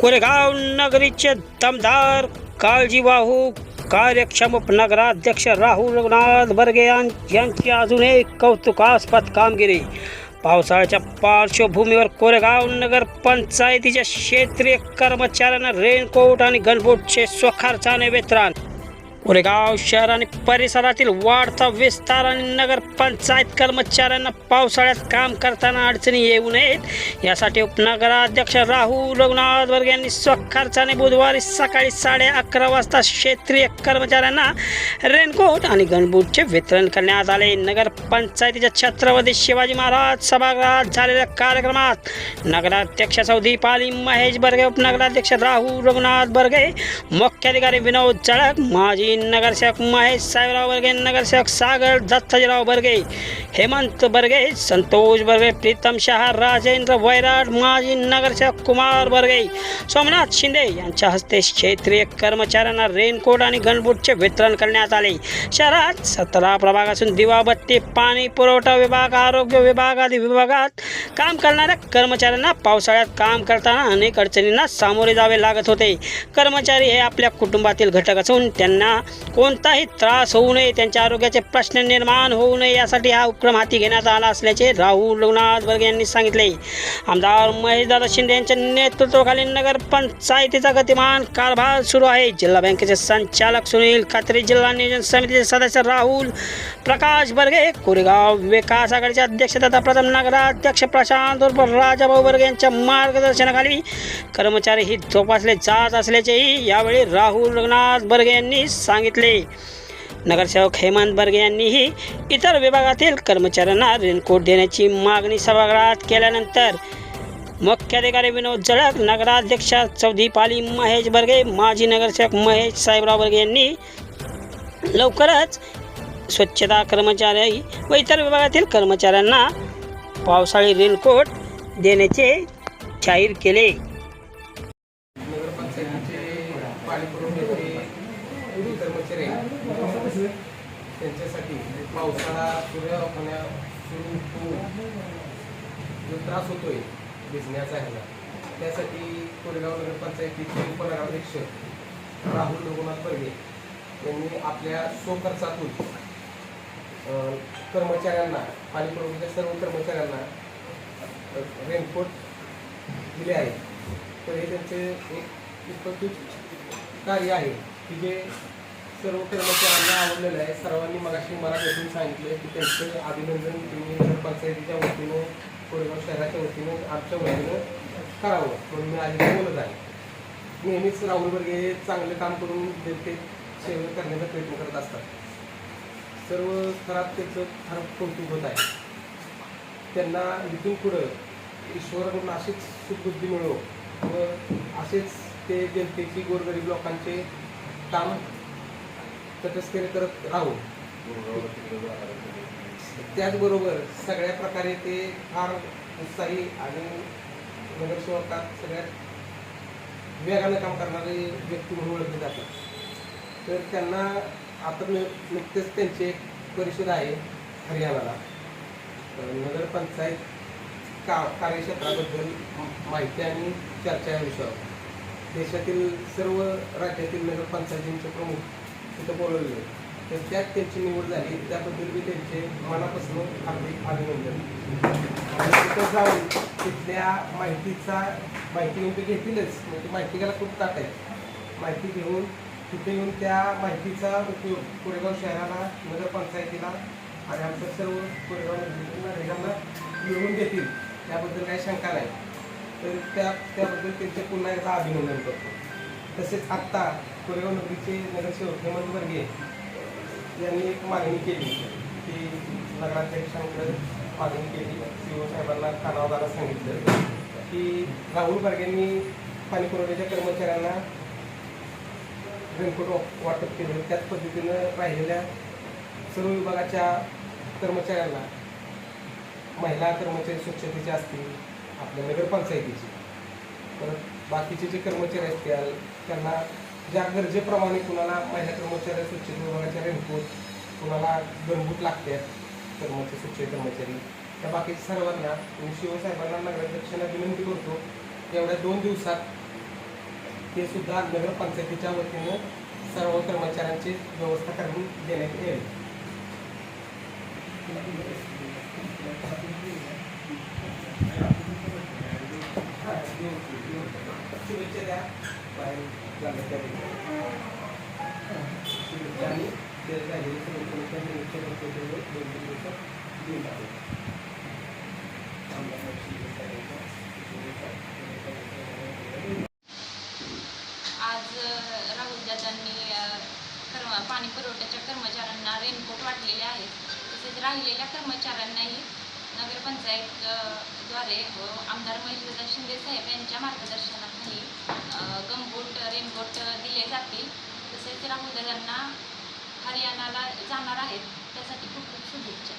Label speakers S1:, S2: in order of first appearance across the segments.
S1: कोरेगाव नगरीचे दमदार काळजीवाहू कार्यक्षम नगराध्यक्ष राहुल रघुनाथ बर्गे यां- यांची अजून एक कौतुकास्पद कामगिरी. पावसाळ्याच्या पार्श्वभूमीवर कोरेगाव नगर पंचायतीच्या क्षेत्रीय कर्मचाऱ्यांना रेनकोट आणि गनबोटचे स्वखर्चाने वितरण कोरेगाव शहर आणि परिसरातील वाढता विस्तार आणि नगरपंचायत कर्मचाऱ्यांना पावसाळ्यात काम करताना अडचणी येऊ नयेत. यासाठी उपनगराध्यक्ष राहुल रघुनाथ वर्ग यांनी स्वखर्चाने बुधवारी सकाळी साडे अकरा वाजता क्षेत्रीय कर्मचाऱ्यांना रेनकोट आणि गणबूटचे वितरण करण्यात आले. नगरपंचायतीच्या छत्रपती शिवाजी महाराज सभागृहात झालेल्या कार्यक्रमात नगराध्यक्ष सौदीप आली महेश बर्गे उपनगराध्यक्ष राहुल रघुनाथ बर्गे मुख्याधिकारी विनोद चळक माजी नगरसेवक महेश साहेबराव बर्गे नगरसेवक सागर दत्ताजीराव बर्गे हेमंत बर्गे संतोष बर्गे प्रीतम शहा राजेंद्र वैराट माजी नगरसेवक कुमार बर्गे सोमनाथ शिंदे यांच्या हस्ते क्षेत्रीय कर्मचाऱ्यांना रेनकोट आणि गनबूटचे वितरण करण्यात आले. शहरात सतरा प्रभागातून दिवाबत्ती पाणी पुरवठा विभाग आरोग्य विभाग आदी विभागात काम करणाऱ्या कर्मचाऱ्यांना पावसाळ्यात काम करताना अनेक अडचणींना सामोरे जावे लागत होते. कर्मचारी हे आपल्या कुटुंबातील घटक असून त्यांना कोणताही त्रास होऊ नये त्यांच्या आरोग्याचे प्रश्न निर्माण होऊ नये यासाठी हा उपक्रम हाती घेण्यात आला असल्याचे राहुल रघुनाथ बर्गे यांनी सांगितले. आमदार महेशदादा शिंदे यांच्या नेतृत्वाखाली नगर पंचायतीचा गतिमान कारभार सुरू आहे. जिल्हा बँकेचे संचालक सुनील खात्री जिल्हा नियोजन समितीचे सदस्य राहुल प्रकाश बर्गे कोरेगाव विकास आघाडीचे अध्यक्ष तथा प्रथम नगराध्यक्ष प्रशांत उर्फ राजाभाऊ बर्गे यांच्या मार्गदर्शनाखाली कर्मचारी ही जोपासले जात असल्याचेही यावेळी राहुल रघुनाथ बर्गे यांनी सांगितले. नगरसेवक हेमंत बर्गे यांनीही इतर विभागातील कर्मचाऱ्यांना रेनकोट देण्याची मागणी सभागृहात केल्यानंतर मुख्याधिकारी विनोद जळक नगराध्यक्ष चौधरी पाली महेश बर्गे माजी नगरसेवक महेश साहेबराव बर्गे यांनी लवकरच स्वच्छता कर्मचारी व इतर विभागातील कर्मचाऱ्यांना पावसाळी रेनकोट देण्याचे जाहीर केले.
S2: सूर्य होण्या सुरू होऊन जो त्रास होतोय भिजण्याचा ह्याला. त्यासाठी कोरेगाव नगरपंचायतीचे उपनगराध्यक्ष राहुल रघुनाथ बर्गे यांनी आपल्या स्वखर्चातून कर्मचाऱ्यांना पाणी पुरवठ्याच्या सर्व कर्मचाऱ्यांना रेनकोट दिले आहेत. तर हे त्यांचे एक उत्पत्तीच कार्य आहे की जे सर्व कर्मचाऱ्यांना आवडलेलं आहे. सर्वांनी मगाशी मला भेटून सांगितलं की त्यांचं अभिनंदन तुम्ही नगरपंचायतीच्या वतीनं कोरेगाव शहराच्या वतीनं आमच्या वतीनं करावं म्हणून मी आधी बोलत आहे. नेहमीच राहुल वर्गे चांगलं काम करून ते सेवा करण्याचा प्रयत्न करत असतात. सर्व स्तरात त्याचं खराब कौतुक होत आहे. त्यांना इथून पुढं ईश्वराकडून अशीच सुखबुद्धी मिळो व असेच ते जनतेची गोरगरीब लोकांचे काम तटस्थीर करत राहू. त्याचबरोबर सगळ्या प्रकारे ते फार उत्साही आणि नगरसेवकात सगळ्यात वेगानं काम करणारे व्यक्ती म्हणून ओळखले जातात. तर त्यांना आता नुकतेच त्यांची एक परिषद आहे हरियाणाला. नगरपंचायत का कार्यक्षेत्राबद्दल माहिती आणि चर्चा या विषयावर. देशातील सर्व राज्यातील नगरपंचायतींचे प्रमुख तिथं बोलवले. तर त्यात त्यांची निवड झाली. त्याबद्दल मी त्यांचे मनापासून हार्दिक अभिनंदन. आणि तिथं जाऊन तिथल्या माहितीचा माहिती नेमकी घेतीलच. म्हणजे माहिती घ्यायला खूप ताट आहे. माहिती घेऊन तिथे येऊन त्या माहितीचा उपयोग कोरेगाव शहराला नगरपंचायतीला आणि आमच्या सर्व कोरेगाव नागरिकांना मिळवून देतील. त्याबद्दल काही शंका नाही. तर त्या त्याबद्दल त्यांचे पुन्हा एकदा अभिनंदन करतो. तसेच आत्ता कोरेगाव नगरीचे नगरसेवक हेमंत वर्गे यांनी एक मागणी केली की नगराध्यक्षांकडे मागणी केली. सी ओ साहेबांना कानावदाला सांगितलं की राहुल बर्गेंनी पाणी पुरवठ्याच्या कर्मचाऱ्यांना रेनकोट वाटप केलं. त्याच पद्धतीनं राहिलेल्या सर्व विभागाच्या कर्मचाऱ्यांना महिला कर्मचारी स्वच्छतेचे असतील आपल्या नगरपंचायतीचे. परत बाकीचे जे कर्मचारी असतील त्यांना ज्या गरजेप्रमाणे कुणाला महिला कर्मचारी स्वच्छता विभागाच्या रेनकोट कुणाला गणबूट लागतात कर्मचारी स्वच्छ कर्मचारी त्या बाकीच्या सर्वांना मी शिवसाहेबांना नगराध्यक्षांना विनंती करतो एवढ्या दोन दिवसात ते सुद्धा नगरपंचायतीच्या वतीनं सर्व कर्मचाऱ्यांची व्यवस्था करून देण्यात येईल. शुभेच्छा द्या. बाहेर आणि ते दोन तीन दिवसात देऊन
S3: आज राहुल दादांनी कर्म पाणी पुरवठ्याच्या कर्मचाऱ्यांना रेनकोट वाटलेले आहेत. तसेच राहिलेल्या कर्मचाऱ्यांनाही नगरपंचायत द्वारे आमदार महेशदादा शिंदे साहेब यांच्या मार्गदर्शनाखाली रेनकोट दिले जातील. तसेच राहुल हरियाणाला जाणार आहेत. त्यासाठी खूप खूप शुभेच्छा.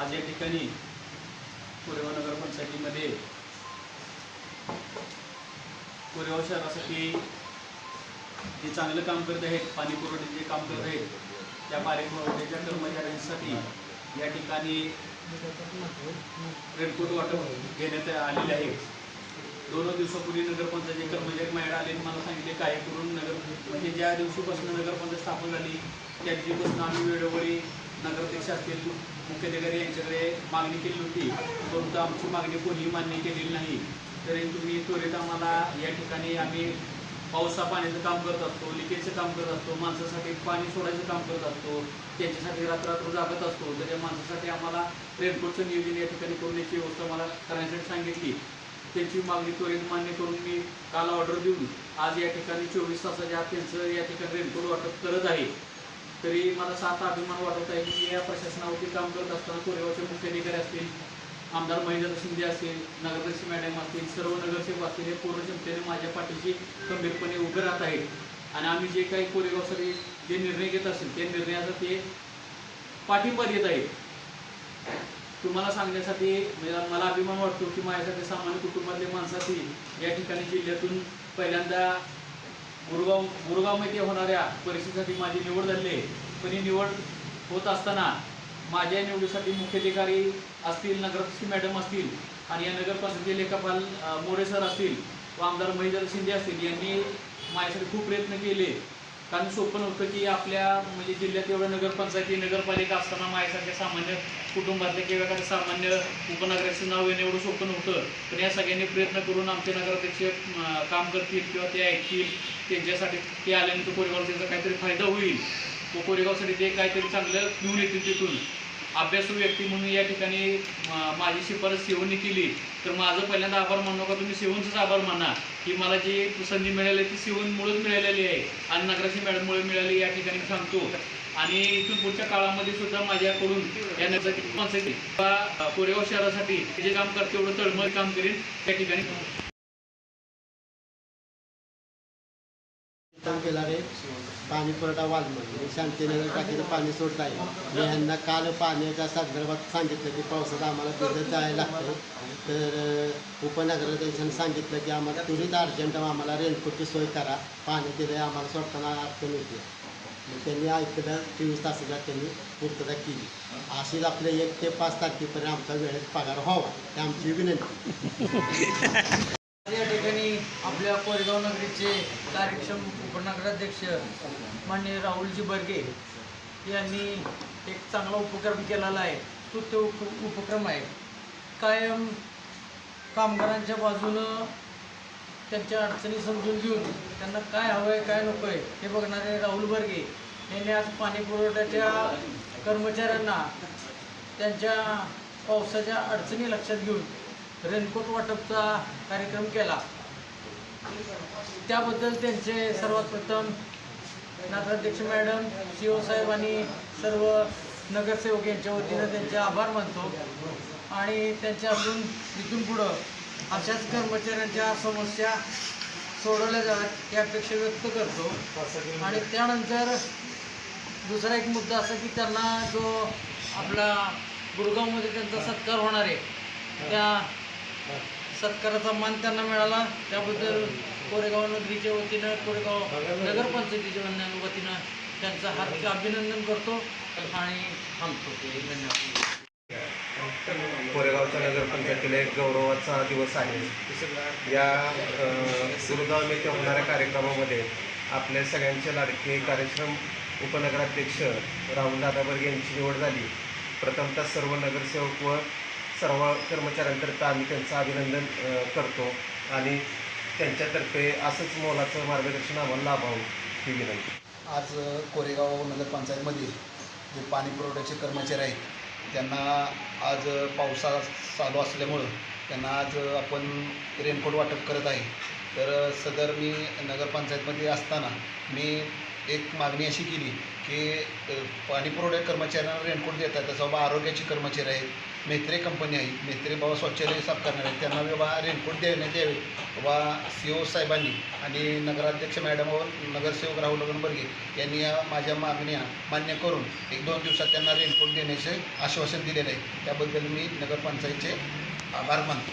S4: आज या ठिकाणी कोरेगाव नगरपंचायतीमध्ये कोरेगाव शहरासाठी जे चांगलं काम करत आहेत पाणी पुरवठ्याचे जे काम करत आहेत त्या पाणी पुरवठ्याच्या कर्मचाऱ्यांसाठी या ठिकाणी रेनकोट वाटप घेण्यात आलेले आहे. दोन दिवसापूर्वी नगरपंचायतचे कर्मचारी मॅडम आले मला सांगितले काय करून नगर म्हणजे ज्या दिवशीपासून नगरपंचायत स्थापन झाली त्या दिवशीपासून आम्ही वेळोवेळी नगराध्यक्ष असतील मुख्याधिकारी यांच्याकडे मागणी केली होती. परंतु आमची मागणी कोणीही मान्य केलेली नाही. तरी तुम्ही त्वरित आम्हाला या ठिकाणी आम्ही पावसा पाण्याचं काम करत असतो लिकेजचं काम करत असतो माणसासाठी पाणी सोडायचं काम करत असतो त्यांच्यासाठी रात्र जागत असतो. तर त्या माणसासाठी आम्हाला रेनकोटचं नियोजन या ठिकाणी करण्याची व्यवस्था मला करण्यासाठी सांगितली. त्यांची मागणी त्वरित मान्य करून मी काल ऑर्डर देऊन आज या ठिकाणी चोवीस तासाच्या आत त्यांचं या ठिकाणी रेनकोट वाटप करत आहे. तरी मला सात अभिमान वाटत आहे की या प्रशासनावरती काम करत असताना कोरेगावचे मुख्याधिकारी असतील आमदार महेंद्र शिंदे असतील नगरदर्शी मॅडम असतील सर्व नगरसेवक असतील हे पूर्ण क्षमतेने माझ्या पाठीशी खंबीरपणे उभे राहत आहेत. आणि आम्ही जे काही कोरेगावसाठी जे निर्णय घेत असेल ते निर्णयाचा ते पाठिंबा देत आहेत. तुम्हाला सांगण्यासाठी मला अभिमान वाटतो की माझ्यासाठी सामान्य कुटुंबातले माणसातील या ठिकाणी जिल्ह्यातून पहिल्यांदा गुरुगाव गुरगावमध्ये होणाऱ्या परीक्षेसाठी माझी निवड झाली आहे. पण ही निवड होत असताना माझ्या निवडीसाठी मुख्याधिकारी असतील नगराध्यक्ष मॅडम असतील आणि या नगरपंचायतीचे लेखापाल मोरे सर असतील व आमदार महेंद्र शिंदे असतील यांनी माझ्यासाठी खूप प्रयत्न केले. कारण सोपं नव्हतं की आपल्या म्हणजे जिल्ह्यात एवढं नगरपंचायती नगरपालिका असताना माझ्यासारख्या सामान्य कुटुंबातले किंवा एखाद्या सामान्य उपनगराचं नाव येणं एवढं सोपं नव्हतं. पण या सगळ्यांनी प्रयत्न करून आमचे नगराध्यक्ष काम करतील किंवा ते ऐकतील त्यांच्यासाठी ते आल्यानंतर कोरेगाव त्याचा काहीतरी फायदा होईल. व कोरेगावसाठी ते काहीतरी चांगलं घेऊन येतील तिथून. अभ्यासू व्यक्ती म्हणून या ठिकाणी माझी शिफारस सेवनी केली. तर माझं पहिल्यांदा आभार मानू नका तुम्ही सेवनचंच आभार माना. की मला जी संधी मिळाली ती सेवनमुळेच मिळालेली आहे. आणि नगराशी मॅडममुळे मिळाली या ठिकाणी सांगतो. आणि इथून पुढच्या काळामध्ये सुद्धा माझ्याकडून या नगराची किंवा कोरेगाव शहरासाठी जे काम करते एवढं तळमळ काम करेन त्या ठिकाणी.
S5: उत्तम केलारे पाणी पुरवठा वालमन शांतीनगर टाकीचं पाणी सोडत आहे मी ह्यांना काल पाण्याच्या संदर्भात सांगितलं की पावसात आम्हाला तिथं जायला लागतं. तर अ, उपनगराध्यक्षांनी सांगितलं की आम्हाला त्वरित अर्जंट आम्हाला रेनकोटची सोय करा. पाणी तिथे आम्हाला सोडताना अडचण होती मग त्यांनी ऐकलं चोवीस तासाला त्यांनी पूर्तता केली. अशीच आपले एक ते पाच तारखेपर्यंत आमचा वेळेत पगार व्हावा. ही आमची विनंती.
S6: कोरेगाव नगरीचे कार्यक्षम उपनगराध्यक्ष माननीय राहुलजी बर्गे यांनी एक चांगला उपक्रम केलेला आहे. तो तो उप- उपक्रम आहे. कायम कामगारांच्या बाजूनं त्यांच्या अडचणी समजून घेऊन त्यांना काय हवं आहे काय नको आहे हे बघणारे राहुल बर्गे यांनी आज पाणी पुरवठ्याच्या कर्मचाऱ्यांना त्यांच्या पावसाच्या अडचणी लक्षात घेऊन रेनकोट वाटपचा कार्यक्रम केला. त्याबद्दल त्यांचे सर्वात प्रथम नगराध्यक्ष मॅडम सी ओ साहेब आणि सर्व नगरसेवक यांच्या वतीनं त्यांचे आभार मानतो. आणि त्यांच्या अजून इथून पुढं अशाच कर्मचाऱ्यांच्या समस्या सोडवल्या जाव्यात या अपेक्षा व्यक्त करतो. आणि त्यानंतर दुसरा एक मुद्दा असा की त्यांना जो आपला गुरगावमध्ये त्यांचा सत्कार होणार आहे त्या सत्काराचा मान त्यांना मिळाला. त्याबद्दल कोरेगाव नगरीच्या वतीनं कोरेगाव नगरपंचायतीच्या वतीनं- वतीनं त्यांचं हार्दिक अभिनंदन करतो. आणि थांबतो. धन्यवाद
S7: कोरेगावच्या नगरपंचायतीला एक गौरवाचा दिवस आहे. या अ, गुरुगाव येथे होणाऱ्या कार्यक्रमामध्ये आपल्या सगळ्यांचे लाडके कार्यक्रम उपनगराध्यक्ष राहुल दादाबर्ग यांची निवड झाली. प्रथमतः सर्व नगरसेवक व सर्व कर्मचाऱ्यांतर्फे आम्ही त्यांचं अभिनंदन करतो आणि त्यांच्यातर्फे असंच मोलाचं मार्गदर्शन आम्हाला लाभावं ही विनंती.
S8: आज कोरेगाव नगरपंचायतमध्ये जे पाणी पुरवठ्याचे कर्मचारी आहेत त्यांना आज पावसाळा चालू असल्यामुळं त्यांना आज आपण रेनकोट वाटप करत आहे. तर सदर मी नगरपंचायतमध्ये असताना मी एक मागणी अशी केली की पाणी पुरवठ्या कर्मचाऱ्यांना रेनकोट देतात तसं बाबा आरोग्याचे कर्मचारी आहेत मेत्रे कंपनी आहे मेत्रे बाबा शौचालय साफ करणार आहेत त्यांना बाबा रेनकोट देण्यात यावे. बाबा सी ओ साहेबांनी आणि नगराध्यक्ष मॅडम व नगरसेवक राहुल बर्गे यांनी या माझ्या मागण्या मान्य करून एक दोन दिवसात त्यांना रेनकोट देण्याचे आश्वासन दिलेलं आहे. त्याबद्दल मी नगरपंचायतचे आभार मानतो.